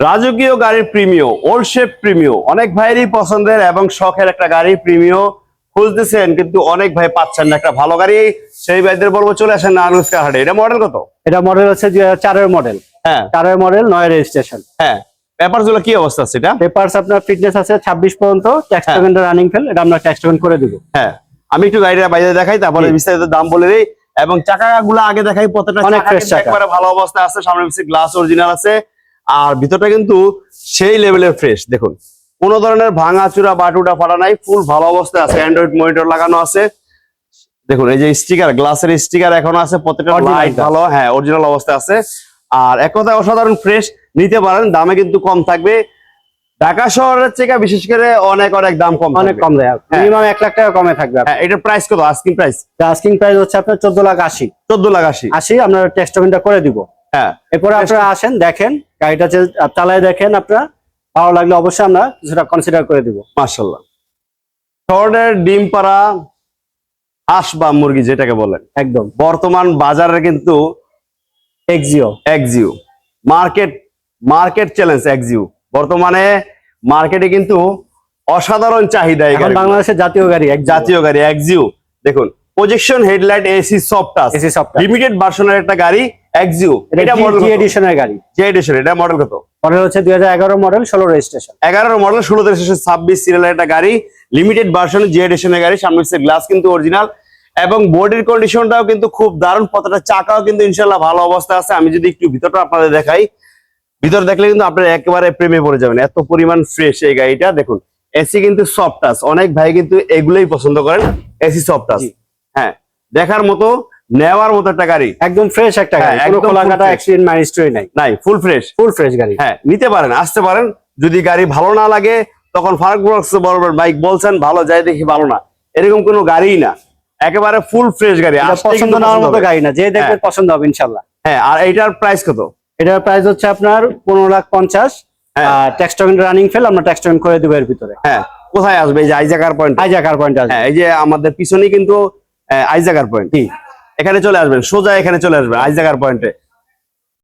রাজকীয় গাড়ির প্রিমিয় old shape প্রিমিয় অনেক ভাইয়েরই পছন্দের এবং শখের একটা গাড়ি প্রিমিয় খুঁজতেছেন কিন্তু অনেক ভাই পাচ্ছেন না। একটা ভালো গাড়ি সেই ভাইদের বলব চলে আসেন না আনুষ্কার হাটে এটা মডেল কত? এটা মডেল হচ্ছে চারের মডেল হ্যাঁ। চারের মডেল নয় রেজিস্ট্রেশন হ্যাঁ। ব্যাপারগুলো কি অবস্থা আছে এটা? পেপারস আপনার ফিটনেস আছে ছাব্বিশ পর্যন্ত ট্যাক্স রানিং ফেল এটা আমরা ট্যাক্স পেমেন্ট করে দিব। হ্যাঁ। আমি একটু গাড়িটা বাইরে দেখাই তারপরে জি। বিস্তারিত দাম বলে দিই। এবং চাকাগুলো আগে দেখাই প্রত্যেকটা অনেক ভালো অবস্থা আছে। সামনে পিছিয়ে গ্লাস অরিজিনাল আছে। আর ভিতরটা কিন্তু সেই লেভেলের ফ্রেশ দেখুন কোনো ধরনের ভাঙা চূড়া বাটুটা ফাটা নাই ফুল ভালো অবস্থায় আছে। অ্যান্ড্রয়েড মনিটর লাগানো আছে। দেখুন এই যে স্টিকার গ্লাসের স্টিকার এখনও আছে প্রত্যেকটা লাইট ভালো হ্যাঁ অরিজিনাল অবস্থায় আছে। আর এক কথায় অসাধারণ ফ্রেশ নিতে পারেন দামে কিন্তু কম থাকবে। ঢাকা শহরের থেকে বিশেষ করে অনেক অনেক দাম কম অনেক কম দেয়। হ্যাঁ। মিনিমাম এক লাখ টাকা কমে থাকবে। হ্যাঁ এটার প্রাইস কত? আস্কিং প্রাইস আস্কিং প্রাইস হচ্ছে আপনার চোদ্দ লাখ আশি। চোদ্দ লাখ আশি। আশি আমরা ট্যাক্স পেমেন্টটা করে দিব। হ্যাঁ। এরপরে আপনারা আসেন দেখেন গাড়িটা চালায় দেখেন আপনারা ভালো লাগলে অবশ্যই আমরা কিছুটা কনসিডার করে দিব। মার্শাল্লাহ শহরের ডিম পাড়া হাঁস বা মুরগি যেটাকে বলেন। একদম। বর্তমান বাজারে কিন্তু Axio market market challenge Axio বর্তমানে মার্কেটে কিন্তু অসাধারণ চাহিদা বাংলাদেশের জাতীয় গাড়ি জাতীয় গাড়ি এক্সিউ দেখুন projection headlight AC soft touch AC software limited ভার্সনের একটা গাড়ি এক্সিউ এটা মডেল জি এডিশনের গাড়ি। যে এডিশন এটা মডেল কত? মডেল হচ্ছে দুই হাজার এগারো মডেল ষোলো রেজিস্ট্রেশন এগারো মডেল ষোলো থেকে ছাব্বিশ সিরিয়ালের একটা গাড়ি লিমিটেড ভার্সন জি এডিশনের গাড়ি সামনে গ্লাস কিন্তু অরিজিনাল এবং বডির কন্ডিশনটাও কিন্তু খুব দারুণ প্রত্যেকটা চাকাও কিন্তু ইনশাল্লাহ ভালো অবস্থা আছে। আমি যদি একটু ভিতরটা আপনাদের দেখাই ভিতর দেখলে কিন্তু আপনারা একেবারে প্রেমে পড়ে যাবেন। এত পরিমাণ ফ্রেশ এই গাড়িটা দেখুন। এসি কিন্তু সফট টাচ অনেক ভাই কিন্তু এগুলোই পছন্দ করেন এসি সফট টাচ জি। দেখার মতো নেওয়ার মতো একটা গাড়ি। একদম ফ্রেশ একটা হ্যাঁ, গাড়ি কোনো fresh। অ্যাক্সিডেন্ট হিস্টরি নাই। নাই ফুল ফ্রেশ ফুল ফ্রেশ গাড়ি। হ্যাঁ নিতে পারেন আসতে পারেন। যদি গাড়ি ভালো না লাগে তখন ফার্ক বলবেন বাইক বলছেন ভালো যাই দেখি ভালো না। এরকম কোনো গাড়িই না। একেবারে ফুল ফ্রেশ গাড়ি পছন্দ কিন্তু না মতো গাড়ি না যে দেখবে পছন্দ হবে ইনশাল্লাহ। হ্যাঁ আর এইটার প্রাইস কত? এটার প্রাইস হচ্ছে আপনার পনেরো লাখ পঞ্চাশ। হ্যাঁ। আর ট্যাক্স রানিং ফেল আমরা ট্যাক্স পেমেন্ট করে দেবো এর ভিতরে। হ্যাঁ কোথায় আসবে? এই যে আইজাকার পয়েন্ট আইজা কার পয়েন্ট আসবে। হ্যাঁ এই যে আমাদের পিছনেই কিন্তু আহ, আইজাকার পয়েন্ট কি এখানে চলে আসবেন সোজা এখানে চলে আসবেন আইজাগার পয়েন্টে